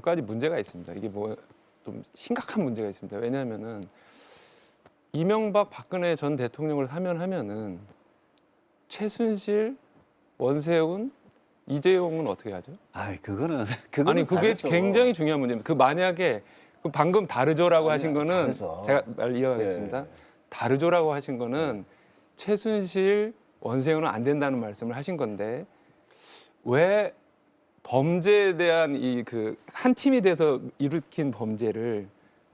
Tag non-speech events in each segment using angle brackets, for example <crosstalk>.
몇 가지 문제가 있습니다. 이게 뭐 좀 심각한 문제가 있습니다. 왜냐하면은 이명박 박근혜 전 대통령을 사면하면은 최순실, 원세훈, 이재용은 어떻게 하죠? 아이 그거는 <laughs> 그거는 아니 그게 다르죠. 굉장히 중요한 문제입니다. 그 만약에 그 방금 다르죠라고 하신 거는 다르죠. 제가 말 이어가겠습니다. 예. 다르죠라고 하신 거는 최순실, 원세훈은 안 된다는 말씀을 하신 건데 왜 범죄에 대한 이 그 한 팀이 돼서 일으킨 범죄를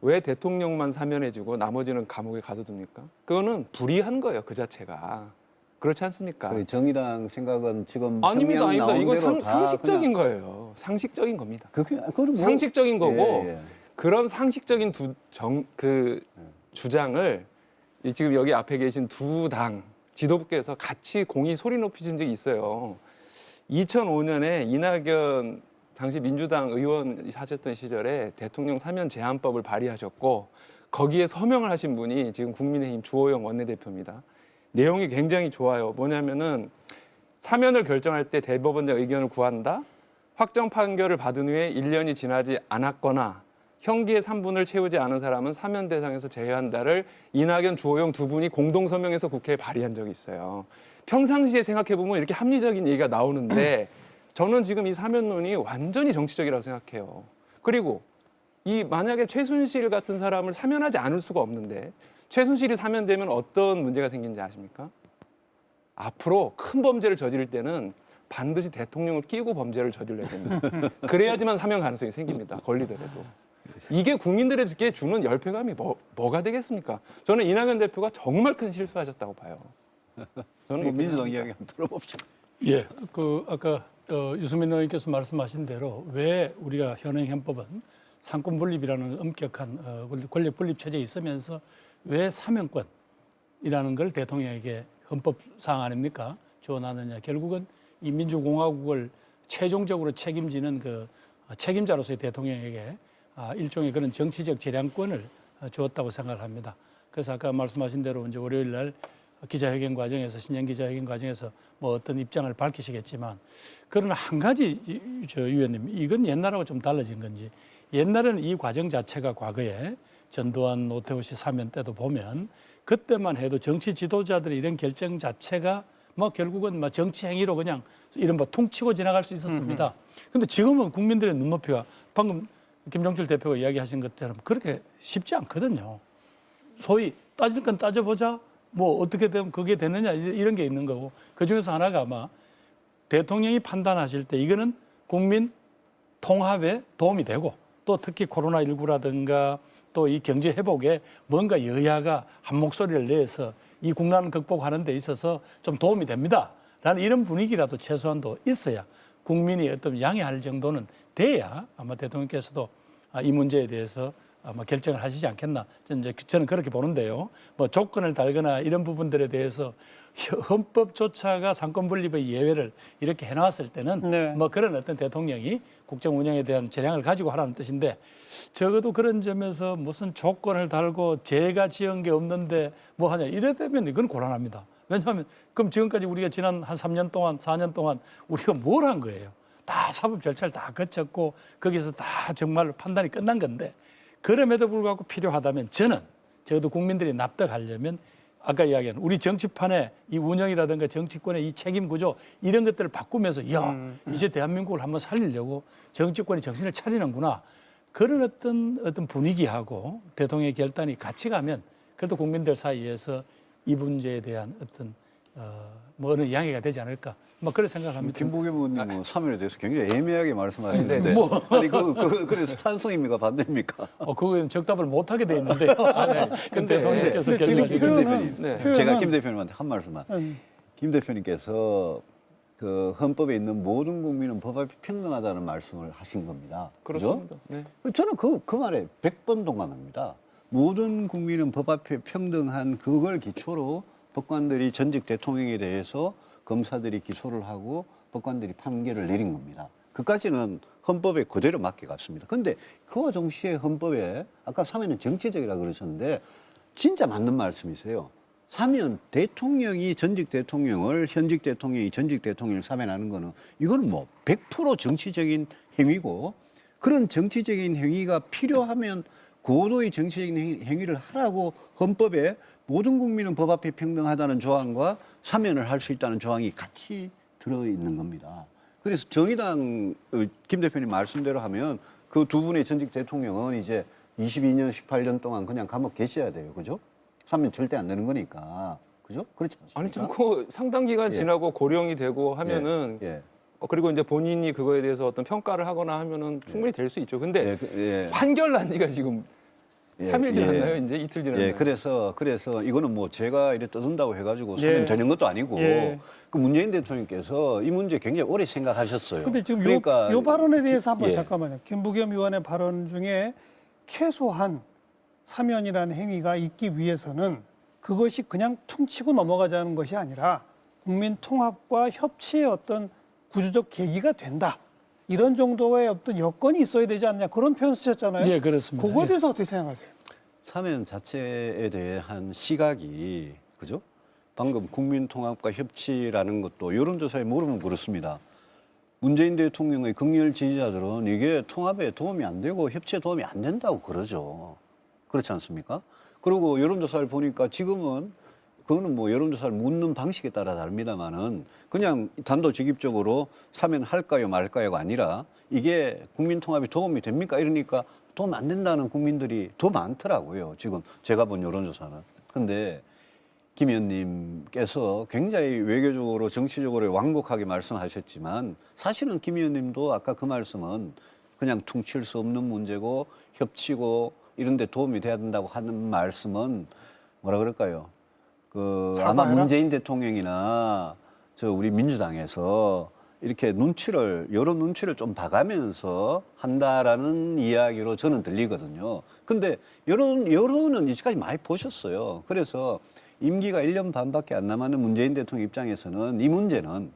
왜 대통령만 사면해주고 나머지는 감옥에 가둬둡니까? 그거는 불의한 거예요 그 자체가 그렇지 않습니까? 그 정의당 생각은 지금 아닙니다, 아닙니다. 이건 상, 다 상식적인 거예요. 상식적인 겁니다. 그건 뭐 상식적인 거고 예, 예. 그런 상식적인 두 정 그 주장을 이 지금 여기 앞에 계신 두 당 지도부께서 같이 공히 소리 높이신 적이 있어요. 2005년에 이낙연 당시 민주당 의원 하셨던 시절에 대통령 사면 제한법을 발의하셨고 거기에 서명을 하신 분이 지금 국민의힘 주호영 원내대표입니다. 내용이 굉장히 좋아요. 뭐냐면은 사면을 결정할 때 대법원장 의견을 구한다. 확정 판결을 받은 후에 1년이 지나지 않았거나 형기의 3분을 채우지 않은 사람은 사면 대상에서 제외한다를 이낙연, 주호영 두 분이 공동 서명해서 국회에 발의한 적이 있어요. 평상시에 생각해 보면 이렇게 합리적인 얘기가 나오는데 저는 지금 이 사면론이 완전히 정치적이라고 생각해요. 그리고 이 만약에 최순실 같은 사람을 사면하지 않을 수가 없는데 최순실이 사면되면 어떤 문제가 생기는지 아십니까? 앞으로 큰 범죄를 저지를 때는 반드시 대통령을 끼고 범죄를 저질러야 됩니다. <laughs> 그래야지만 사면 가능성이 생깁니다. 걸리더라도. 이게 국민들에게 주는 열패감이 뭐, 뭐가 되겠습니까? 저는 이낙연 대표가 정말 큰 실수하셨다고 봐요. 저는 뭐 민주당. 이야기 한번 들어봅시다. 예, 그 아까 어, 유수민 의원께서 말씀하신 대로 왜 우리가 현행 헌법은 상권 분립이라는 엄격한 어, 권력 분립 체제에 있으면서 왜 사면권이라는 걸 대통령에게 헌법 사항 아닙니까 주어놨느냐? 결국은 이 민주공화국을 최종적으로 책임지는 그 책임자로서의 대통령에게 아, 일종의 그런 정치적 재량권을 어, 주었다고 생각을 합니다. 그래서 아까 말씀하신 대로 이제 월요일 날 기자회견 과정에서 신년 기자회견 과정에서 뭐 어떤 입장을 밝히시겠지만 그러나 한 가지 이- 저 위원님 이건 옛날하고 좀 달라진 건지 옛날에는 이 과정 자체가 과거에 전두환 노태우 씨 사면 때도 보면 그때만 해도 정치 지도자들의 이런 결정 자체가 뭐 결국은 뭐 정치 행위로 그냥 이른바 퉁치고 지나갈 수 있었습니다. 근데 지금은 국민들의 눈높이가 방금 김종철 대표가 이야기하신 것처럼 그렇게 쉽지 않거든요. 소위 따질 건 따져보자. 뭐 어떻게 되면 그게 되느냐 이런 게 있는 거고 그 중에서 하나가 아마 대통령이 판단하실 때 이거는 국민 통합에 도움이 되고 또 특히 코로나 19라든가 또 이 경제 회복에 뭔가 여야가 한 목소리를 내서 이 국난 극복하는 데 있어서 좀 도움이 됩니다. 라는 이런 분위기라도 최소한도 있어야 국민이 어떤 양해할 정도는 돼야 아마 대통령께서도 아, 이 문제에 대해서 아마 결정을 하시지 않겠나 저는, 저는 그렇게 보는데요. 뭐 조건을 달거나 이런 부분들에 대해서 헌- 헌법조차가 상권 분립의 예외를 이렇게 해놨을 때는 네. 뭐 그런 어떤 대통령이 국정 운영에 대한 재량을 가지고 하라는 뜻인데 적어도 그런 점에서 무슨 조건을 달고 제가 지은 게 없는데 뭐 하냐 이래되면 이건 곤란합니다. 왜냐하면 그럼 지금까지 우리가 지난 한 3년 동안 4년 동안 우리가 뭘 한 거예요? 다 사법 절차를 다 거쳤고 거기서 다 정말 판단이 끝난 건데 그럼에도 불구하고 필요하다면 저는 적어도 국민들이 납득하려면 아까 이야기한 우리 정치판의 이 운영이라든가 정치권의 이 책임 구조 이런 것들을 바꾸면서 야 이제 대한민국을 한번 살리려고 정치권이 정신을 차리는구나. 그런 어떤 어떤 분위기하고 대통령의 결단이 같이 가면 그래도 국민들 사이에서 이 문제에 대한 어떤 어, 뭐 어느 양해가 되지 않을까 뭐 그런 생각합니다. 김부겸 의원님 뭐 사면에 대해서 굉장히 애매하게 말씀하시는데 네, 네. 뭐. 아니 그, 그 그래서 찬성입니까 반대입니까? 어, 그거는 적답을 못 하게 돼 있는데요. <laughs> 아, 네. 근데- 대통령께서 근데 지금 결정하시고 김 대표님, 네. 제가 김 대표님한테 한 말씀만. 음. 김 대표님께서 그 헌법에 있는 모든 국민은 법 앞에 평등하다는 말씀을 하신 겁니다. 그죠? 그렇습니다. 네. 저는 그, 그 말에 100번 동감합니다. 모든 국민은 법 앞에 평등한 그걸 기초로 법관들이 전직 대통령에 대해서 검사들이 기소를 하고 법관들이 판결을 내린 겁니다. 그까지는 헌법에 그대로 맡겨갔습니다. 근데 그와 동시에 헌법에 아까 사면은 정치적이라 그러셨는데 진짜 맞는 말씀이세요. 사면 대통령이 전직 대통령을 현직 대통령이 전직 대통령을 사면하는 거는 이거는 뭐 100% 정치적인 행위고 그런 정치적인 행위가 필요하면 고도의 정치적인 행- 행위를 하라고 헌법에 모든 국민은 법 앞에 평등하다는 조항과 사면을 할 수 있다는 조항이 같이 들어 있는 겁니다. 그래서 정의당 어, 김 대표님 말씀대로 하면 그 두 분의 전직 대통령은 이제 22년, 18년 동안 그냥 감옥 계셔야 돼요. 그죠? 사면 절대 안 되는 거니까. 그죠? 그렇지 않습니까? 아니 참그 상당 기간 예. 지나고 고령이 되고 하면은 예. 어, 그리고 이제 본인이 그거에 대해서 어떤 평가를 하거나 하면은 충분히 될 수 있죠. 근데 예, 그- 예. 판결 난 지가 지금 예, 삼일 예. 지났나요? 이제 이틀 지났나요? 예, 그래서 그래서 이거는 뭐 제가 이래 떠든다고 해가지고 예. 사면 되는 것도 아니고 예. 그 문재인 대통령께서 이 문제 굉장히 오래 생각하셨어요. 근데 지금 그러니까 요, 요 발언에 대해서 한번 예. 잠깐만요. 김부겸 의원의 발언 중에 최소한 사면이라는 행위가 있기 위해서는 그것이 그냥 퉁치고 넘어가자는 것이 아니라 국민 통합과 협치의 어떤 구조적 계기가 된다. 이런 정도의 어떤 여건이 있어야 되지 않냐 그런 표현 쓰셨잖아요. 네, 예, 그렇습니다. 그거에 대해서 어떻게 생각하세요? 사면 자체에 대한 시각이 그죠? 방금 국민통합과 협치라는 것도 여론조사에 물으면 그렇습니다. 문재인 대통령의 극렬 지지자들은 이게 통합에 도움이 안 되고 협치에 도움이 안 된다고 그러죠. 그렇지 않습니까? 그리고 여론조사를 보니까 지금은 그거는 뭐 여론조사를 묻는 방식에 따라 다릅니다만은 그냥 단도직입적으로 사면 할까요 말까요가 아니라 이게 국민 통합에 도움이 됩니까 이러니까 도움 안 된다는 국민들이 더 많더라고요. 지금 제가 본 여론조사는. 근데 김 의원님께서 굉장히 외교적으로 정치적으로 완곡하게 말씀하셨지만 사실은 김 의원님도 아까 그 말씀은 그냥 퉁칠 수 없는 문제고 협치고 이런 데 도움이 돼야 된다고 하는 말씀은 뭐라 그럴까요? 그 아마 사과해라? 문재인 대통령이나 저 우리 민주당에서 이렇게 눈치를 여러 눈치를 좀 봐가면서 한다라는 이야기로 저는 들리거든요. 근데 여론 여론은 이제까지 많이 보셨어요. 그래서 임기가 1년 반밖에 안 남았는 문재인 대통령 입장에서는 이 문제는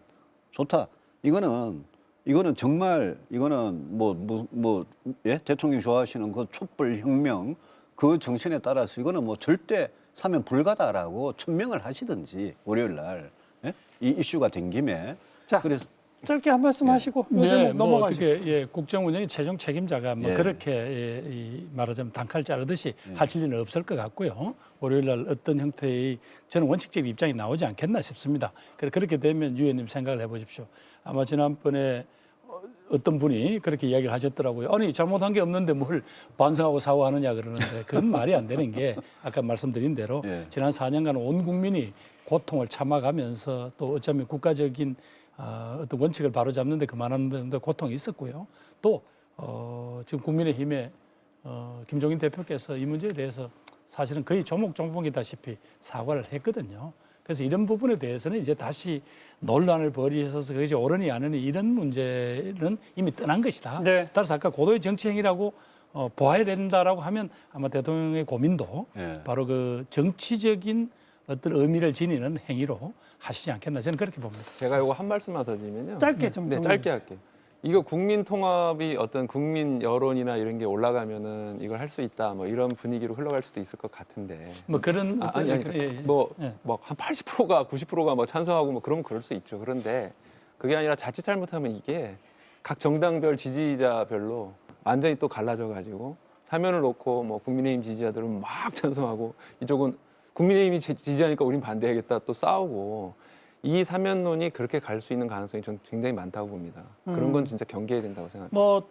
좋다. 이거는 이거는 정말 이거는 뭐뭐 예? 대통령이 좋아하시는 그 촛불 혁명 그 정신에 따라서 이거는 뭐 절대 사면 불가다라고 천명을 하시든지 월요일 날 예? 이 이슈가 된 김에 자, 그래서 짧게 한 말씀 하시고 요 네, 대목 뭐 넘어가죠. 네, 어떻게 예, 예, 국정 운영의 최종 책임자가 뭐 예. 그렇게 예, 이 말하자면 단칼 자르듯이 하실 일은 없을 것 같고요. 월요일 날 어떤 형태의 저는 원칙적 입장이 나오지 않겠나 싶습니다. 그래 그렇게 되면 유 의원님 생각을 해보십시오. 아마 지난번에 어, 어떤 분이 그렇게 이야기를 하셨더라고요. 아니 잘못한 게 없는데 뭘 반성하고 사과하느냐 그러는데 그건 말이 안 되는 게 아까 말씀드린 대로 예. 지난 4년간 온 국민이 고통을 참아가면서 또 어쩌면 국가적인 어, 어떤 원칙을 바로잡는데 그만한 정도 고통이 있었고요. 또 어, 지금 국민의힘의 어, 김종인 대표께서 이 문제에 대해서 사실은 거의 조목조목이다시피 사과를 했거든요. 그래서 이런 부분에 대해서는 이제 다시 논란을 벌이셔서 그것이 옳으니 아니니 이런 문제는 이미 떠난 것이다. 네. 따라서 아까 고도의 정치 행위라고 어, 보아야 된다라고 하면 아마 대통령의 고민도 예. 바로 그 정치적인 어떤 의미를 지니는 행위로 하시지 않겠나 저는 그렇게 봅니다. 제가 요거 한 말씀만 더 드리면요. 짧게 좀 네, 짧게 할게요. 이거 국민 통합이 어떤 국민 여론이나 이런 게 올라가면은 이걸 할 수 있다. 뭐 이런 분위기로 흘러갈 수도 있을 것 같은데. 뭐 그런 아, 아니 아니 예, 예. 뭐 예. 뭐한 80%가 90%가 뭐 찬성하고 뭐 그러면 그럴 수 있죠. 그런데 그게 아니라 자칫 잘못하면 이게 각 정당별 지지자별로 완전히 또 갈라져 가지고 사면을 놓고 뭐 국민의힘 지지자들은 막 <laughs> 찬성하고 이쪽은 국민의힘이 지- 지지하니까 우린 반대하겠다 또 싸우고 이 사면론이 그렇게 갈 수 있는 가능성이 저는 굉장히 많다고 봅니다. 그런 건 진짜 경계해야 된다고 생각합니다. 뭐